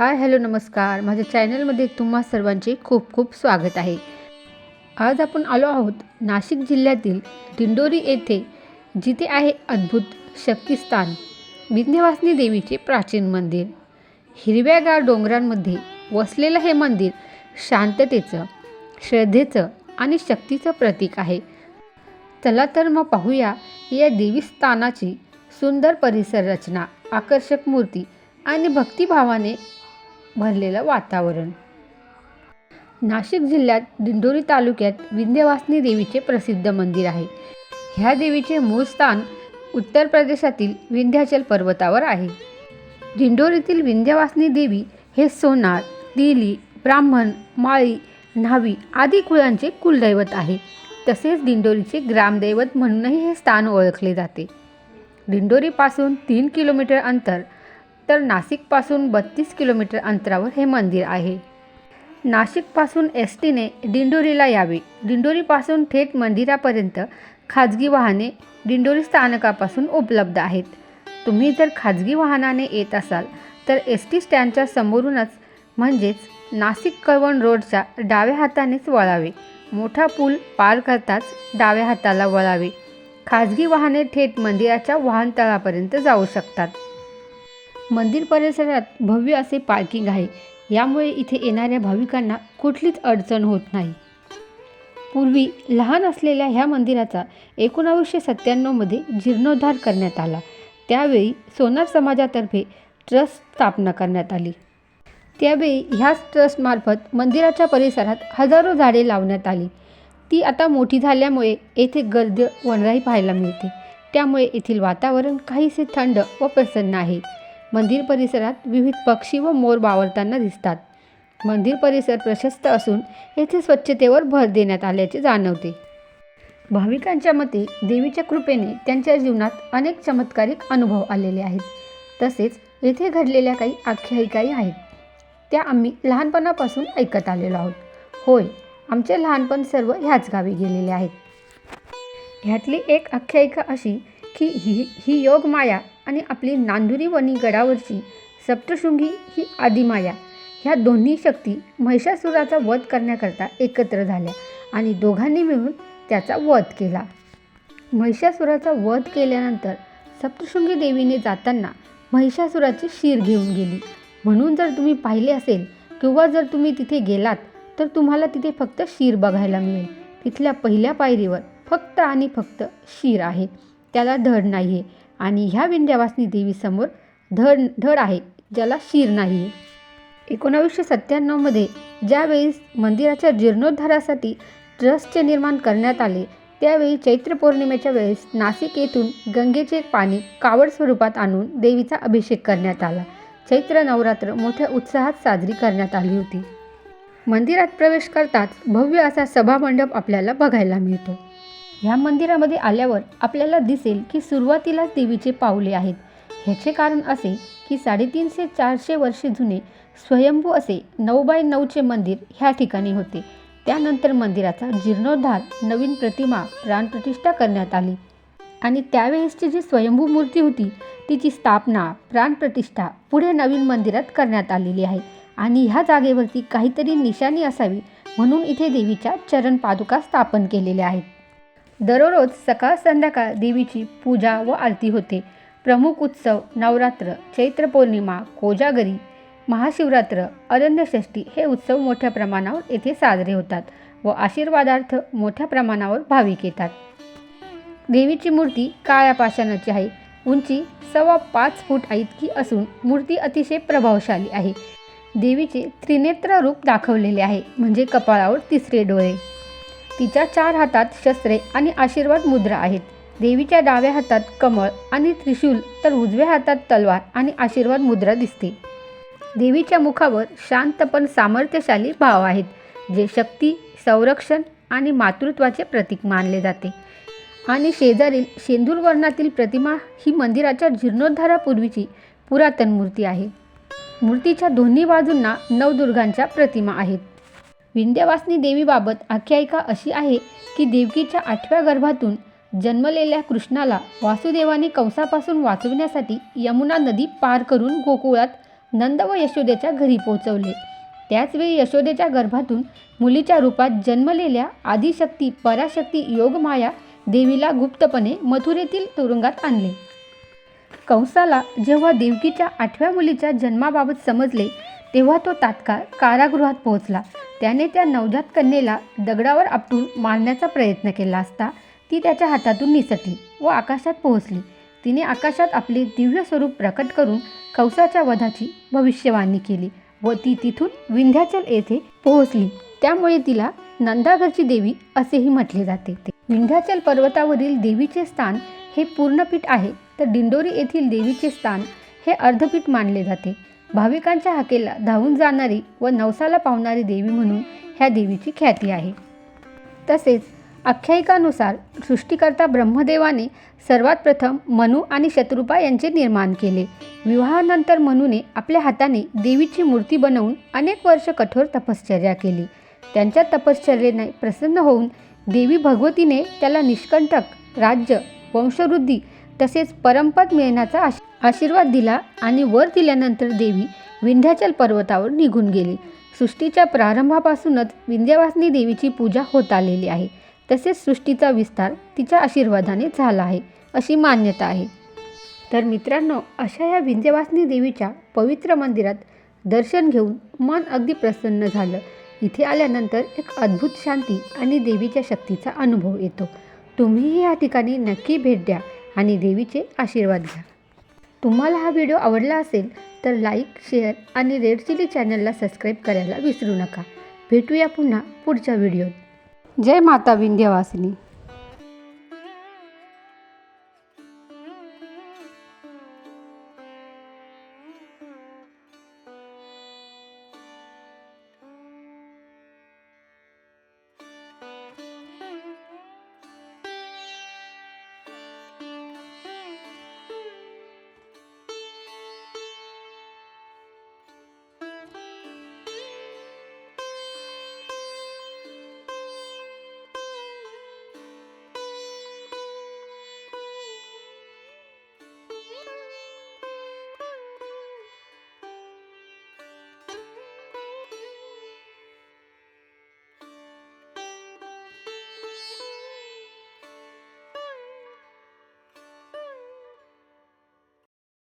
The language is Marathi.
हाय हॅलो नमस्कार. माझ्या चॅनलमध्ये तुम्हा सर्वांचे खूप खूप स्वागत आहे. आज आपण आलो आहोत नाशिक जिल्ह्यातील दिंडोरी येथे जिथे आहे अद्भुत शक्तिस्थान विंध्यवासिनी देवीचे प्राचीन मंदिर. हिरव्यागार डोंगरांमध्ये वसलेलं हे मंदिर शांततेचं श्रद्धेचं आणि शक्तीचं प्रतीक आहे. चला तर मग पाहूया या देवीस्थानाची सुंदर परिसर रचना आकर्षक मूर्ती आणि भक्तिभावाने भरलेलं वातावरण. नाशिक जिल्ह्यात दिंडोरी तालुक्यात विंध्यवासिनी देवीचे प्रसिद्ध मंदिर आहे. ह्या देवीचे मूळ स्थान उत्तर प्रदेशातील विंध्याचल पर्वतावर आहे. दिंडोरीतील विंध्यवासिनी देवी हे सोनार दिली ब्राह्मण माळी न्हावी आदी कुळांचे कुलदैवत आहे. तसेच दिंडोरीचे ग्रामदैवत म्हणूनही हे स्थान ओळखले जाते. दिंडोरीपासून तीन किलोमीटर अंतर तर नाशिकपासून बत्तीस किलोमीटर अंतरावर हे मंदिर आहे. नाशिकपासून एस टीने दिंडोरीला यावे. दिंडोरीपासून थेट मंदिरापर्यंत खाजगी वाहने दिंडोरी स्थानकापासून उपलब्ध आहेत. तुम्ही जर खाजगी वाहनाने येत असाल तर एस टी स्टँडच्या समोरूनच म्हणजेच नाशिक कळवण रोडच्या डाव्या हातानेच वळावे. मोठा पूल पार करताच डाव्या हाताला वळावे. खाजगी वाहने थेट मंदिराच्या वाहनतळापर्यंत जाऊ शकतात. मंदिर परिसरात भव्य असे पार्किंग आहे. यामुळे इथे येणाऱ्या भाविकांना कुठलीच अडचण होत नाही. पूर्वी लहान असलेल्या ह्या मंदिराचा एकोणावीसशे सत्त्याण्णवमध्ये जीर्णोद्धार करण्यात आला. त्यावेळी सोनार समाजातर्फे ट्रस्ट स्थापना करण्यात आली. त्यावेळी ह्याच ट्रस्टमार्फत मंदिराच्या परिसरात हजारो झाडे लावण्यात आली. ती आता मोठी झाल्यामुळे येथे गर्द वनराई पाहायला मिळते. त्यामुळे येथील वातावरण काहीसे थंड व प्रसन्न आहे. मंदिर परिसरात विविध पक्षी व मोर वावरताना दिसतात. मंदिर परिसर प्रशस्त असून येथे स्वच्छतेवर भर देण्यात आल्याचे जाणवते. भाविकांच्या मते देवीच्या कृपेने त्यांच्या जीवनात अनेक चमत्कारिक अनुभव आलेले आहेत. तसेच येथे घडलेल्या काही आख्यायिकाही आहेत. त्या आम्ही लहानपणापासून ऐकत आलेलो आहोत. होय आमचे लहानपण सर्व ह्याच गावी गेलेले आहेत. ह्यातली एक आख्यायिका अशी की ही ही योगमाया आणि आपली नांदुरी वणी गडावरची सप्तशृंगी ही आदिमाया ह्या दोन्ही शक्ती महिषासुराचा वध करण्याकरता एकत्र झाल्या आणि दोघांनी मिळून त्याचा वध केला. महिषासुराचा वध केल्यानंतर सप्तशृंगी देवीने जाताना महिषासुराची शीर घेऊन गेली. म्हणून जर तुम्ही पाहिले असेल किंवा जर तुम्ही तिथे गेलात तर तुम्हाला तिथे फक्त शीर बघायला मिळेल. तिथल्या पहिल्या पायरीवर फक्त आणि फक्त शीर आहे. त्याला धड नाही आहे. आणि ह्या विंध्यवासिनी देवीसमोर धड धड आहे ज्याला शीर नाही आहे. एकोणावीसशे सत्त्याण्णवमध्ये ज्यावेळी मंदिराच्या जीर्णोद्धारासाठी ट्रस्टचे निर्माण करण्यात आले त्यावेळी चैत्र पौर्णिमेच्या वेळेस नाशिक येथून गंगेचे पाणी कावड स्वरूपात आणून देवीचा अभिषेक करण्यात आला. चैत्र नवरात्र मोठ्या उत्साहात साजरी करण्यात आली होती. मंदिरात प्रवेश करताच भव्य असा सभामंडप आपल्याला बघायला मिळतो. ह्या मंदिरामध्ये आल्यावर आपल्याला दिसेल की सुरुवातीलाच देवीचे पावले आहेत. ह्याचे कारण असे की साडेतीनशे चारशे वर्षे जुने स्वयंभू असे नऊ बाय नऊचे मंदिर ह्या ठिकाणी होते. त्यानंतर मंदिराचा जीर्णोद्धार नवीन प्रतिमा प्राणप्रतिष्ठा करण्यात आली. आणि त्यावेळेसची जी स्वयंभू मूर्ती होती तिची स्थापना प्राणप्रतिष्ठा पुढे नवीन मंदिरात करण्यात आलेली आहे. आणि ह्या जागेवरती काहीतरी निशाणी असावी म्हणून इथे देवीच्या चरण पादुका स्थापन केलेल्या आहेत. दररोज सकाळ संध्याकाळ देवीची पूजा व आरती होते. प्रमुख उत्सव नवरात्र चैत्र पौर्णिमा कोजागरी महाशिवरात्र अरण्यषष्ठी हे उत्सव मोठ्या प्रमाणावर येथे साजरे होतात व आशीर्वादार्थ मोठ्या प्रमाणावर भाविक येतात. देवीची मूर्ती काळ्या पाषाणाची आहे. उंची सव्वा पाच फूट इतकी असून मूर्ती अतिशय प्रभावशाली आहे. देवीचे त्रिनेत्र रूप दाखवलेले आहे म्हणजे कपाळावर तिसरे डोळे. तिच्या चार हातात शस्त्रे आणि आशीर्वाद मुद्रा आहेत. देवीच्या डाव्या हातात कमळ आणि त्रिशूल तर उजव्या हातात तलवार आणि आशीर्वाद मुद्रा दिसते. देवीच्या मुखावर शांत पण सामर्थ्यशाली भाव आहेत जे शक्ती संरक्षण आणि मातृत्वाचे प्रतीक मानले जाते. आणि शेजारील शेंदूर वर्णातील प्रतिमा ही मंदिराच्या जीर्णोद्धारापूर्वीची पुरातन मूर्ती आहे. मूर्तीच्या दोन्ही बाजूंना नवदुर्गांच्या प्रतिमा आहेत. विंध्यवासिनी देवीबाबत आख्यायिका अशी आहे की देवकीच्या आठव्या गर्भातून जन्मलेल्या कृष्णाला वासुदेवाने कंसापासून वाचविण्यासाठी यमुना नदी पार करून गोकुळात नंद व यशोदेच्या घरी पोहोचवले. त्याचवेळी यशोदेच्या गर्भातून मुलीच्या रूपात जन्मलेल्या आदिशक्ती पराशक्ती योगमाया देवीला गुप्तपणे मथुरेतील तुरुंगात आणले. कंसाला जेव्हा देवकीच्या आठव्या मुलीच्या जन्माबाबत समजले तेव्हा तो तात्काळ कारागृहात पोहोचला. त्याने त्या नवजात कन्येला दगडावर आपटून मारण्याचा प्रयत्न केला असता ती त्याच्या हातातून निसटली व आकाशात पोहोचली. तिने आकाशात आपले दिव्य स्वरूप प्रकट करून कंसाच्या वधाची भविष्यवाणी केली व ती तिथून विंध्याचल येथे पोहोचली. त्यामुळे तिला नंदागरची देवी असेही म्हटले जाते. विंध्याचल पर्वतावरील देवीचे स्थान हे पूर्णपीठ आहे तर दिंडोरी येथील देवीचे स्थान हे अर्धपीठ मानले जाते. भाविकांच्या हाकेला धावून जाणारी व नवसाला पावणारी देवी म्हणून ह्या देवीची ख्याती आहे. तसेच आख्यायिकानुसार सृष्टिकर्ता ब्रह्मदेवाने सर्वात प्रथम मनु आणि शत्रुपा यांचे निर्माण केले. विवाहानंतर मनुने आपल्या हाताने देवीची मूर्ती बनवून अनेक वर्ष कठोर तपश्चर्या केली. त्यांच्या तपश्चर्येने प्रसन्न होऊन देवी भगवतीने त्याला निष्कंटक राज्य वंशवृद्धी तसेच परमपद मिळण्याचा आश आशीर्वाद दिला आणि वर दिल्यानंतर देवी विंध्याचल पर्वतावर निघून गेली. सृष्टीच्या प्रारंभापासूनच विंध्यवासिनी देवीची पूजा होत आलेली आहे. तसेच सृष्टीचा विस्तार तिच्या आशीर्वादाने झाला आहे अशी मान्यता आहे. तर मित्रांनो अशा या विंध्यवासिनी देवीच्या पवित्र मंदिरात दर्शन घेऊन मन अगदी प्रसन्न झालं. इथे आल्यानंतर एक अद्भुत शांती आणि देवीच्या शक्तीचा अनुभव येतो. तुम्हीही या ठिकाणी नक्की भेट द्या आणि देवीचे आशीर्वाद घ्या. तुम्हाला हा व्हिडिओ आवडला असेल तर लाईक शेअर आणि रेड चिली चॅनलला सबस्क्राईब करायला विसरू नका. भेटूया पुन्हा पुढच्या व्हिडिओत. जय माता विंध्यवासिनी.